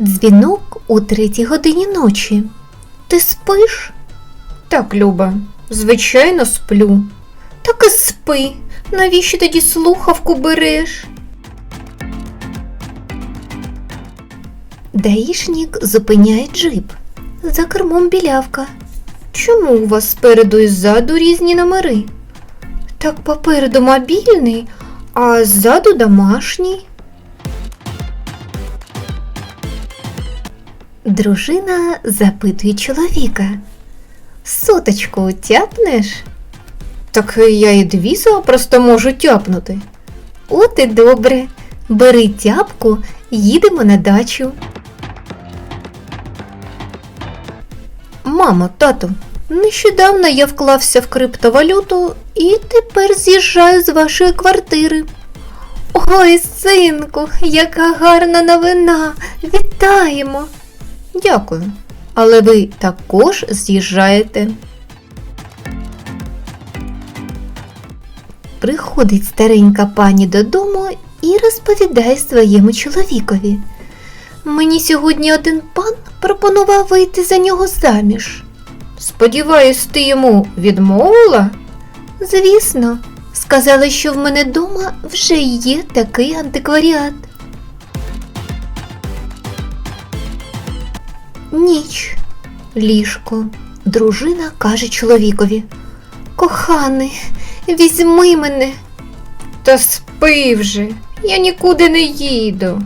Дзвінок у третій годині ночі. Ти спиш? Так, Люба, звичайно, сплю. Так і спи. Навіщо тоді слухавку береш? Даїшнік зупиняє джип. За кермом білявка. Чому у вас спереду і ззаду різні номери? Так попереду мобільний, а ззаду домашній. Дружина запитує чоловіка. Соточку тяпнеш? Так я і дві запросто можу тяпнути. От і добре. Бери тяпку, їдемо на дачу. Мамо, тату, нещодавно я вклався в криптовалюту і тепер з'їжджаю з вашої квартири. Ой, синку, яка гарна новина! Вітаємо! Дякую. Але ви також з'їжджаєте. Приходить старенька пані додому і розповідає своєму чоловікові. Мені сьогодні один пан пропонував вийти за нього заміж. Сподіваюсь, ти йому відмовила? Звісно, сказали, що в мене дома вже є такий антикваріат. Ніч, ліжко. Дружина каже чоловікові. Коханий, візьми мене. Та спи вже, я нікуди не їду.